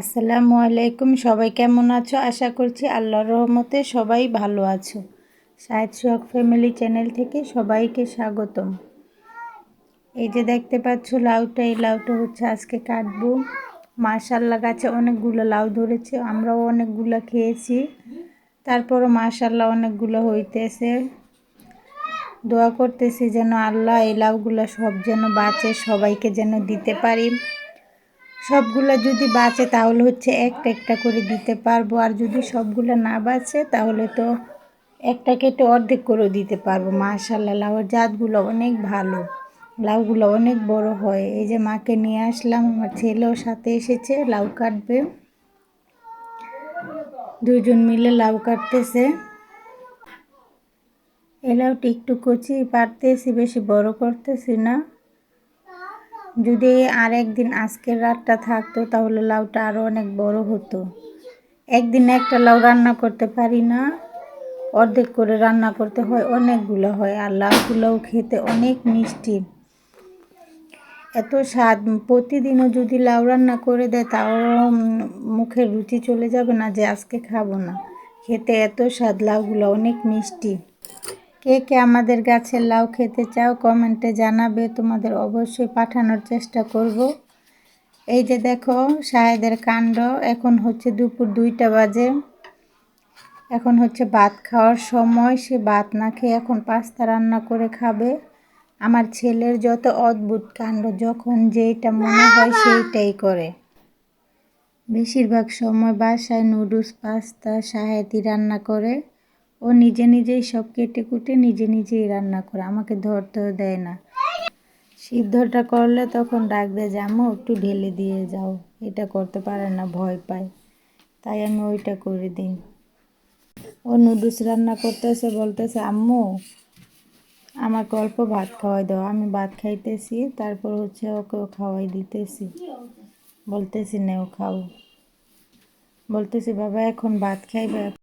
আসসালামু আলাইকুম, সবাই কেমন আছো? আশা করছি আল্লাহর রহমতে সবাই ভালো আছো। সাহেদ সোহাগ ফ্যামিলি চ্যানেল থেকে সবাইকে স্বাগতম। এই যে দেখতে পাচ্ছ, লাউটা, এই লাউটা হচ্ছে আজকে কাটবো। মাশাল্লাহ গাছে অনেকগুলো লাউ ধরেছে, আমরাও অনেকগুলো খেয়েছি। তারপরও মাশাল্লাহ অনেকগুলো হইতেছে। দোয়া করতেছি যেন আল্লাহ এই লাউগুলো সব যেন বাঁচে, সবাইকে যেন দিতে পারি। সবগুলো যদি বাঁচে তাহলে হচ্ছে একটা একটা করে দিতে পারব। আর যদি সবগুলো না বাঁচে তাহলে তো একটা কেটে অর্ধেক করে দিতে পারব। মাশাল্লাহ লাউয়ের জাতগুলো অনেক ভালো। লাউগুলো অনেক বড় হয়। এই যে মাকে নিয়ে আসলাম, আমার ছেলেও সাথে এসেছে, লাউ কাটবে। দুজন মিলে লাউ কাটতেছে। এই লাউটি একটু কচি পারতেছি, বেশি বড় করতেছি না। যদি আর একদিন আজকের রাতটা থাকতো, তাহলে লাউটা আরও অনেক বড় হতো। একদিন একটা লাউ রান্না করতে পারি না, অর্ধেক করে রান্না করতে হয়, অনেকগুলো হয়, আর লাউগুলোও খেতে অনেক মিষ্টি। এত স্বাদ, প্রতিদিনও যদি লাউ রান্না করে দেয়, তাও মুখের রুচি চলে যাবে না যে আজকে খাব না। খেতে এত স্বাদ, লাউগুলো অনেক মিষ্টি। কে কে আমাদের গাছের লাউ খেতে চাও কমেন্টে জানাবে তোমাদের অবশ্যই পাঠানোর চেষ্টা করব। এই যে দেখো সাহেদের কাণ্ড এখন হচ্ছে দুপুর দুইটা বাজে। এখন হচ্ছে ভাত খাওয়ার সময় সে ভাত না খেয়ে এখন পাস্তা রান্না করে খাবে। আমার ছেলের যত অদ্ভুত কাণ্ড যখন যেইটা মনে হয় সেইটাই করে। বেশিরভাগ সময় বাসায় নুডলস পাস্তা শাহেদি রান্না করে। ও নিজে নিজেই সব কেটে কুটে নিজে নিজেই রান্না করে, আমাকে ধরতেও দেয় না। সিদ্ধটা করলে তখন ডাক দেয় যে, আম্মু, একটু ঢেলে দিয়ে যাও, এটা করতে পারে না, ভয় পায়। তাই আমি ওইটা করে দিই। ও নুডলস রান্না করতেছে, বলতেছে, আম্মু, আমাকে অল্প ভাত খাওয়াই দাও। আমি ভাত খাইতেছি, তারপর হচ্ছে ওকেও খাওয়াই দিতেছি। বলতেছি, নেও খাও। বলতেছি, বাবা, এখন ভাত খাইবে?